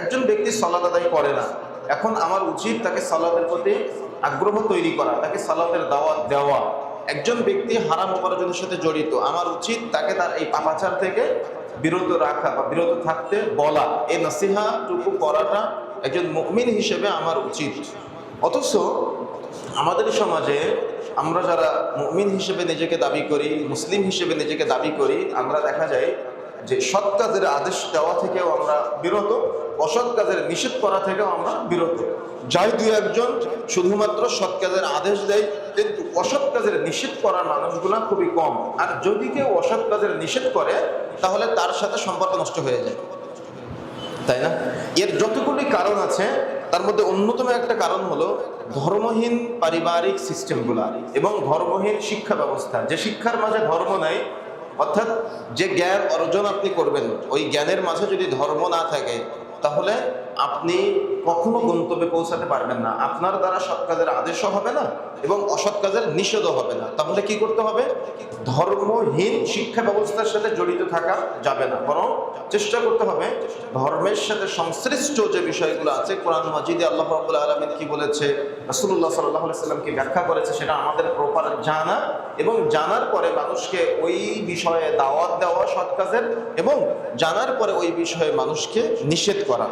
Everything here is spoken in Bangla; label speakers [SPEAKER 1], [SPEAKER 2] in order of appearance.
[SPEAKER 1] একজন ব্যক্তি সালাদ আদায় করে না, এখন আমার উচিত তাকে সালাদের প্রতি আগ্রহ তৈরি করা, তাকে সালাদের দাওয়াত দেওয়া। একজন ব্যক্তি হারাম উপার্জনের সাথে জড়িত, আমার উচিত তাকে তার এই পাপাচার থেকে বিরত রাখা বা বিরত থাকতে বলা। এই নসিহাটুকু করাটা একজন মুমিন হিসেবে আমার উচিত। অথচ আমাদের সমাজে আমরা যারা মুমিন হিসেবে নিজেকে দাবি করি, মুসলিম হিসেবে নিজেকে দাবি করি, আমরা দেখা যায় যে সৎ কাজের আদেশ দেওয়া থেকেও আমরা বিরত, অসৎ কাজের নিষেধ করা থেকেও আমরা বিরত। যাই দুই একজন শুধুমাত্র সৎ কাজের আদেশ দেয়, কিন্তু অসৎ কাজের নিষেধ করার মানুষগুলা খুবই কম। আর যদি কেউ অসৎ কাজের নিষেধ করে, তাহলে তার সাথে সম্পর্ক নষ্ট হয়ে যায়। তাই না? এর যতগুলি কারণ আছে, তার মধ্যে অন্যতম একটা কারণ হলো ধর্মহীন পারিবারিক সিস্টেমগুলা এবং ধর্মহীন শিক্ষা ব্যবস্থা। যে শিক্ষার মাঝে ধর্ম নাই অর্থাৎ যে জ্ঞান অর্জন আপনি করবেন, ওই জ্ঞানের মাঝে যদি ধর্ম না থাকে, তাহলে আপনি কখনো গন্তব্যে পৌঁছাতে পারবেন না। আপনার দ্বারা সৎ কাজের আদেশও হবে না এবং অসৎ কাজের নিষেধও হবে না। তাহলে কি করতে হবে? ধর্মহীন শিক্ষা ব্যবস্থার সাথে জড়িত থাকা যাবে না। বরং চেষ্টা করতে হবে, ধর্মের সাথে সংশ্লিষ্ট যে বিষয়গুলো আছে, কোরআন মাজিদে আল্লাহ রাবুল আলমিন কি বলেছে? রাসুল্লাহ সাল্লাহ সাল্লাম কি ব্যাখ্যা করেছে? সেটা আমাদের প্রপার জানা এবং জানার পরে মানুষকে ওই বিষয়ে দাওয়াত দেওয়া সৎ কাজের এবং জানার পরে ওই বিষয়ে মানুষকে নিষেধ করা।